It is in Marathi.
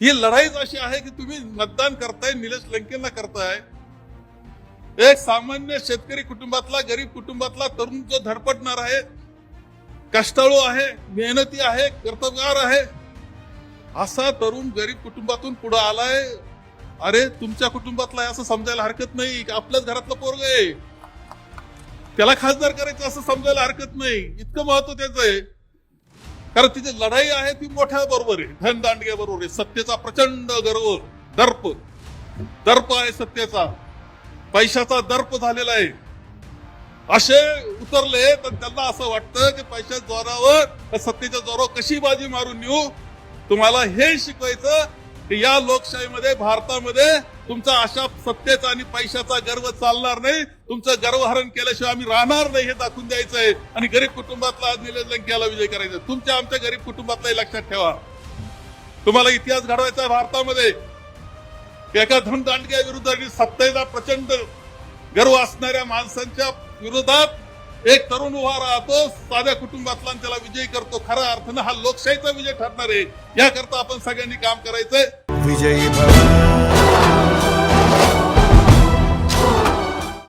ही लढाईच अशी आहे की तुम्ही मतदान करताय निलेश लंकेंना करताय. एक सामान्य शेतकरी कुटुंबातला गरीब कुटुंबातला तरुण जो धडपडणार आहे कष्टाळू आहे मेहनती आहे कर्तबगार आहे असा तरुण गरीब कुटुंबातून पुढे आलाय. अरे तुमच्या कुटुंबातला आहे असं समजायला हरकत नाही. की आपल्याच घरातलं पोरग आहे. त्याला खासदार करायचं असं समजायला हरकत नाही. इतकं महत्त्व त्याचं आहे. कारण तिची लढाई आहे ती मोठ्या बरोबर आहे. धनदांडग्या बरोबर आहे. सत्तेचा प्रचंड गर्व. दर्प. दर्प आहे सत्तेचा. पैशाचा दर्प झालेला आहे. असे उतरले तर त्यांना असं वाटतं की पैशाच्या जोरावर सत्तेच्या जोरावर कशी बाजी मारून येऊ तुम्हाला हे शिकवायचं की या लोकशाहीमध्ये भारतामध्ये तुमचा अशा सत्तेचा आणि पैशाचा गर्व चालणार नाही. तुमचं गर्वहरण केल्याशिवाय आम्ही राहणार नाही हे दाखवून द्यायचं आहे आणि गरीब कुटुंबातला आज निलेश लंकेला विजय करायचा तुमच्या आमच्या गरीब कुटुंबातलाही लक्षात ठेवा. तुम्हाला इतिहास घडवायचा भारतामध्ये. एका धनदांडग्या विरुद्ध आणि सत्तेचा प्रचंड गर्व असणाऱ्या माणसांच्या विरोधात एक तरुण उभा राहतो साध्या कुटुंबातला त्याला विजयी करतो. खऱ्या अर्थानं हा लोकशाहीचा विजय ठरणार आहे. याकरता आपण सगळ्यांनी काम करायचंय. विजयी